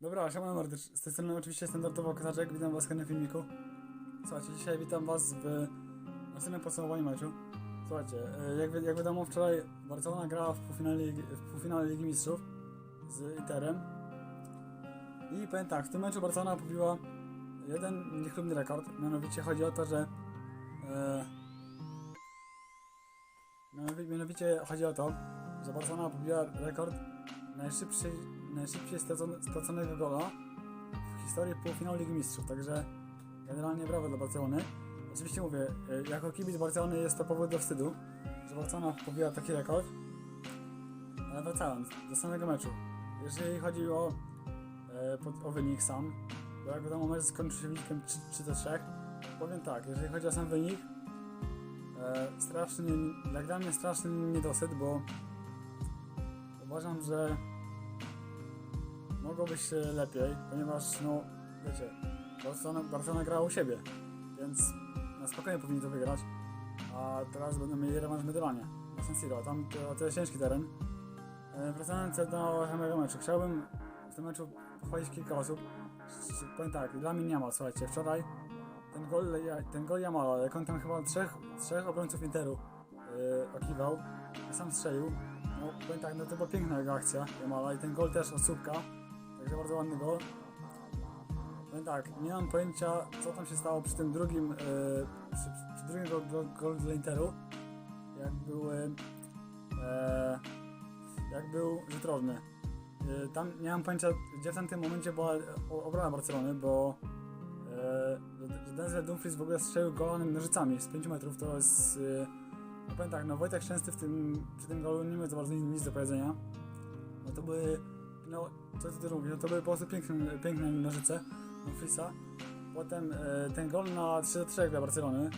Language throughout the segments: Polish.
Dobra, siemano mordy, z tej strony oczywiście standardowo Kozaczek, witam was w kolejnym filmiku. Słuchajcie, dzisiaj witam was w następnym podsumowaniu meczu. Słuchajcie, e, jak, jak wiadomo wczoraj Barcelona grała w półfinale, w półfinale Ligi Mistrzów z Interem. I powiem tak, w tym meczu Barcelona pobiła jeden niechlubny rekord, mianowicie chodzi o to, że e, mianowi- mianowicie chodzi o to, że Barcelona pobiła rekord najszybciej, najszybciej stracone- straconego gola w historii półfinału Ligi Mistrzów, także generalnie brawo dla Barcelony. Oczywiście mówię, e, jako kibic Barcelony jest to powód do wstydu, że Barcelona pobiła taki rekord, ale wracając do samego meczu. Jeżeli chodzi o, e, o wynik sam, bo jak wiadomo mecz skończył się wynikiem 3, 3 do 3, powiem tak, jeżeli chodzi o sam wynik, e, straszny, jak dla mnie straszny niedosyt, bo uważam, że mogło być lepiej, ponieważ, no, wiecie, Barcelona, Barcelona grała u siebie, więc na spokojnie powinni to wygrać, a teraz będą mieli rewanż w Medylanie, na San Siro, tam to, to jest ciężki teren. E, Wracając do samego meczu, chciałbym w tym meczu pochwalić kilka osób. Powiem tak, dla mnie nie ma, słuchajcie, wczoraj ten gol, ten gol Jamala, jak on tam chyba trzech, trzech obrońców Interu yy, okiwał, sam strzelił, no powiem tak, no to była piękna jego akcja Jamala i ten gol też od słupka, także bardzo ładny gol. Powiem tak, nie mam pojęcia co tam się stało przy tym drugim, yy, przy, przy drugim gol, gol, gol dla Interu, jak były, e, jak był rożny. Yy, Tam nie mam pojęcia, gdzie w tamtym momencie była obrona Barcelony, bo e, że- Denzel Dumfries w ogóle strzelił golem nożycami z 5 metrów, to jest... e, No powiem tak, no Wojtek Szczęsny w tym, przy tym golu nie miał za bardzo nic, nic do powiedzenia. No to były, no co ty mówisz, no to były po prostu piękne, piękne nożyce Dumfriesa. Potem e, ten gol na 3 do 3 dla Barcelony,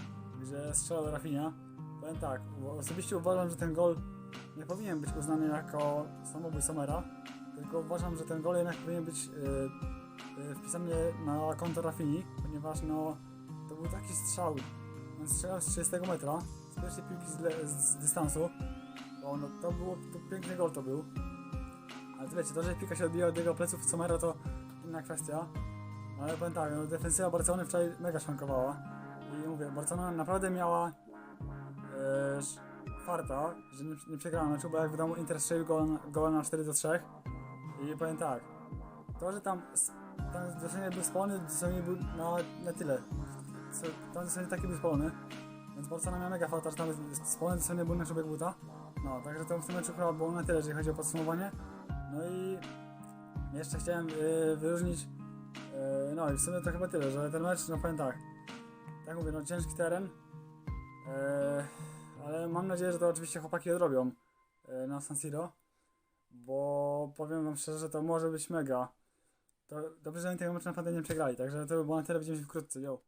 gdzie strzelał Rafinha. Powiem tak, osobiście uważam, że ten gol nie powinien być uznany jako samobój Somera, tylko uważam, że ten gol jednak powinien być e, e, wpisany na konto Rafini, ponieważ no to był taki strzał. On strzelał z 30 metra, z pierwszej piłki z, z dystansu. Bo no, to było, to piękny gol to był. Ale wiecie, to, że piłka się odbija od jego pleców w Somera to inna kwestia. No, Ale powiem tak, no, defensywa Barcelony wczoraj mega szwankowała. I mówię, Barcelona naprawdę miała e, farta, że nie, nie przegrała meczu, bo jak wiadomo Inter strzelił gol, gol na 4 do 3. I powiem tak, to, że tam, tam dosłownie był spalony, dosłownie był na, na tyle. Co- Tam dosłownie taki był spalony. Więc Barcelona miała mega farta, że tam spalony dosłownie był na człowiek buta. No, także to w tym meczu chyba było na tyle, jeżeli chodzi o podsumowanie. No i jeszcze chciałem yy, wyróżnić, yy, no i w sumie to chyba tyle, że ten mecz, no powiem tak, tak mówię, no ciężki teren, yy, ale mam nadzieję, że to oczywiście chłopaki odrobią na San Siro bo powiem wam szczerze, że to może być mega. To dobrze, że oni tego meczu naprawdę nie przegrali, także to by było na tyle, widzimy się wkrótce, yo.